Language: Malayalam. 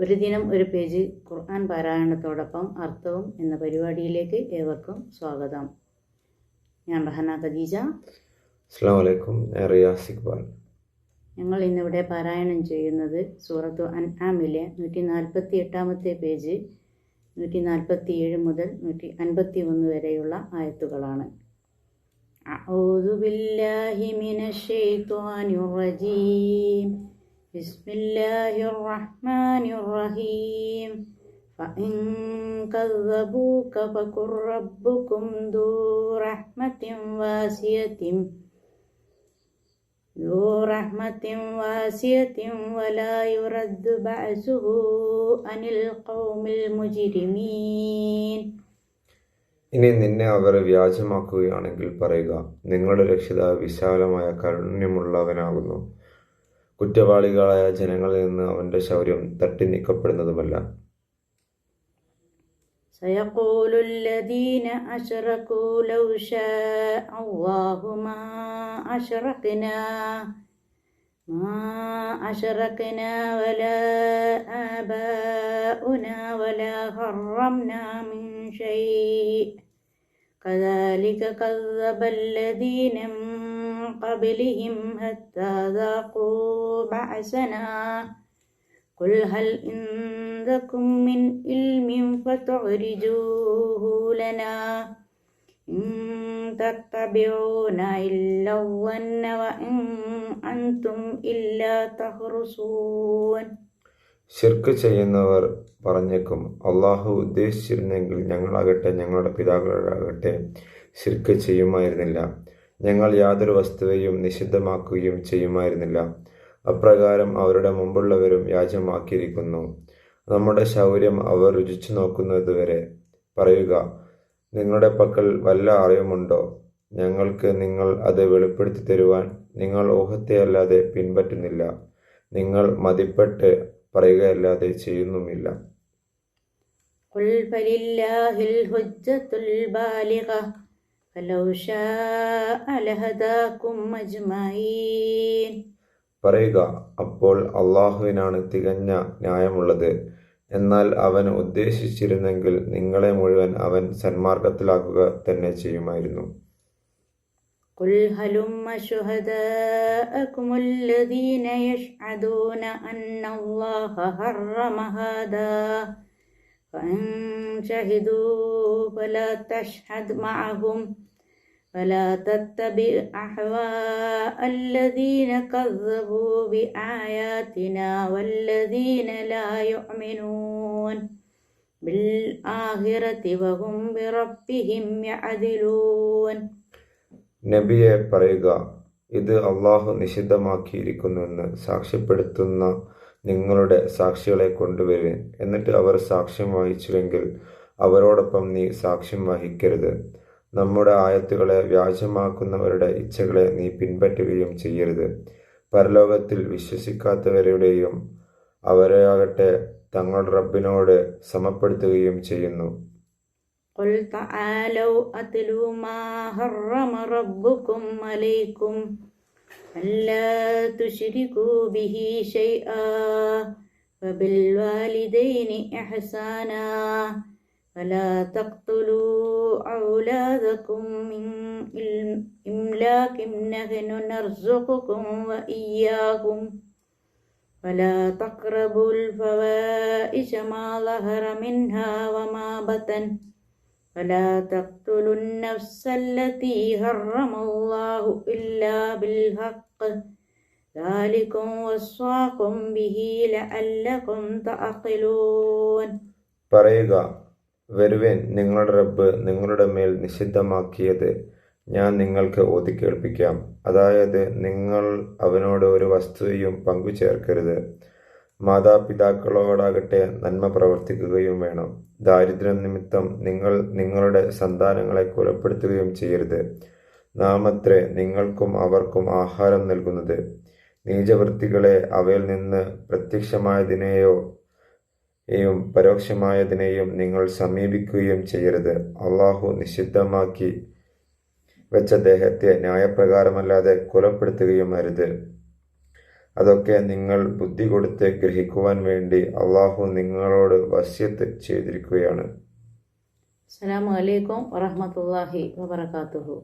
ഒരു ദിനം ഒരു പേജ് ഖുർആൻ പാരായണത്തോടൊപ്പം അർത്ഥവും എന്ന പരിപാടിയിലേക്ക് ഏവർക്കും സ്വാഗതം ഞാൻ റഹന ഖദീജ അസ്സാം വലൈക്കും ഞാൻ റിയാസ് ഇക്ബാൽ ഞങ്ങൾ ഇന്നിവിടെ പാരായണം ചെയ്യുന്നത് സൂറത്തു അൻആമിലെ നൂറ്റി നാൽപ്പത്തി എട്ടാമത്തെ പേജ് നൂറ്റി നാൽപ്പത്തി ഏഴ് മുതൽ നൂറ്റി അൻപത്തി ഒന്ന് വരെയുള്ള ആയത്തുകളാണ് أعوذ بالله من الشيطان الرجيم بسم الله الرحمن الرحيم فإن كذبوك فقل ربكم ذو رحمة واسعة ذو رحمة واسعة ولا يرد بأسه عن القوم المجرمين ഇനി നിന്നെ അവർ വ്യാജമാക്കുകയാണെങ്കിൽ പറയുക നിങ്ങളുടെ രക്ഷിതാവ് വിശാലമായ കാരുണ്യമുള്ളവനാകുന്നു കുറ്റവാളികളായ ജനങ്ങളിൽ നിന്ന് അവന്റെ ശൗര്യം തട്ടി നീക്കപ്പെടുന്നതുമല്ല سيقول الذين أشركوا لو شاء الله ما أشركنا ما أشركنا ولا آباؤنا ولا حرمنا من شيء كذلك كذب الذين من قبلهم حتى ذاقوا بأسنا قل هل عندكم من علم فتعرجوه لنا إن تتبعون إلا الظن وإن أنتم إلا تخرصون ശിർക്ക് ചെയ്യുന്നവർ പറഞ്ഞേക്കും അള്ളാഹു ഉദ്ദേശിച്ചിരുന്നെങ്കിൽ ഞങ്ങളാകട്ടെ ഞങ്ങളുടെ പിതാക്കളാകട്ടെ ശിർക്ക് ചെയ്യുമായിരുന്നില്ല ഞങ്ങൾ യാതൊരു വസ്തുവയും നിഷിദ്ധമാക്കുകയും ചെയ്യുമായിരുന്നില്ല അപ്രകാരം അവരുടെ മുമ്പുള്ളവരും വ്യാജമാക്കിയിരിക്കുന്നു നമ്മുടെ ശൗര്യം അവർ രുചിച്ചു നോക്കുന്നതുവരെ പറയുക നിങ്ങളുടെ പക്കൽ വല്ല അറിവുമുണ്ടോ ഞങ്ങൾക്ക് നിങ്ങൾ അത് വെളിപ്പെടുത്തി തരുവാൻ നിങ്ങൾ ഊഹത്തെ അല്ലാതെ പിൻപറ്റുന്നില്ല നിങ്ങൾ മതിപ്പെട്ട് പറയുകയല്ലാതെ ചെയ്യുന്നുമില്ല قل فلله الحجة البالغة فلو شاء لهداكم أجمعين പറയുക അപ്പോൾ അള്ളാഹുവിനാണ് തികഞ്ഞ ന്യായമുള്ളത് എന്നാൽ അവൻ ഉദ്ദേശിച്ചിരുന്നെങ്കിൽ നിങ്ങളെ മുഴുവൻ അവൻ സന്മാർഗത്തിലാക്കുക തന്നെ ചെയ്യുമായിരുന്നു قل هلم شهداءكم الذين يشهدون أن الله حرم هذا فإن شهدوا فلا تشهد معهم فلا تتبع أهواء الذين كذبوا بآياتنا والذين لا يؤمنون بالآخرة وهم بربهم يعدلون നബിയെ പറയുക ഇത് അള്ളാഹു നിഷിദ്ധമാക്കിയിരിക്കുന്നുവെന്ന് സാക്ഷ്യപ്പെടുത്തുന്ന നിങ്ങളുടെ സാക്ഷികളെ കൊണ്ടുവരുവിൻ എന്നിട്ട് അവർ സാക്ഷ്യം വഹിച്ചുവെങ്കിൽ അവരോടൊപ്പം നീ സാക്ഷ്യം വഹിക്കരുത് നമ്മുടെ ആയത്തുകളെ വ്യാജമാക്കുന്നവരുടെ ഇച്ഛകളെ നീ പിൻപറ്റുകയും ചെയ്യരുത് പരലോകത്തിൽ വിശ്വസിക്കാത്തവരുടെയും അവരെയാകട്ടെ തങ്ങളുടെ റബ്ബിനോട് സമപ്പെടുത്തുകയും ചെയ്യുന്നു قل تعالوا أتلوا ما حرم ربكم عليكم ألا تشركوا به شيئا وبالوالدين إحسانا فلا تقتلوا أولادكم من إملاك نحن نرزقكم وإياكم ولا تقربوا الفواحش ما ظهر منها وما بطن ولا تقتلوا النفس التي حرم الله إلا بالحق ذلكم وصاكم به لعلكم تعقلون പറയുക വരുവേൻ നിങ്ങളുടെ റബ്ബ് നിങ്ങളുടെ മേൽ നിഷിദ്ധമാക്കിയത് ഞാൻ നിങ്ങൾക്ക് ഓതി കേൾപ്പിക്കാം അതായത് നിങ്ങൾ അവനോട് ഒരു വസ്തുവയും പങ്കുചേർക്കരുത് മാതാപിതാക്കളോടാകട്ടെ നന്മ പ്രവർത്തിക്കുകയും വേണം. ദാരിദ്ര്യം നിമിത്തം നിങ്ങൾ നിങ്ങളുടെ സന്താനങ്ങളെ കൊലപ്പെടുത്തുകയും ചെയ്യരുത്. നാമത്രേ നിങ്ങൾക്കും അവർക്കും ആഹാരം നൽകുന്നത്. നീചവൃത്തികളെ അവയിൽ നിന്ന് പ്രത്യക്ഷമായതിനെയോ യും പരോക്ഷമായതിനെയും നിങ്ങൾ സമീപിക്കുകയും ചെയ്യരുത്. അള്ളാഹു നിഷിദ്ധമാക്കി വെച്ച ദേഹത്തെ ന്യായപ്രകാരമല്ലാതെ കൊലപ്പെടുത്തുകയും അരുത്. അതൊക്കെ നിങ്ങൾ ബുദ്ധി കൊടുത്ത് ഗ്രഹിക്കുവാൻ വേണ്ടി അള്ളാഹു നിങ്ങളോട് വസ്യത്ത് ചെയ്തിരിക്കുകയാണ്. അസ്സാം വലൈക്കും വറഹ്മത്തുള്ളാഹി വബറകാതുഹു.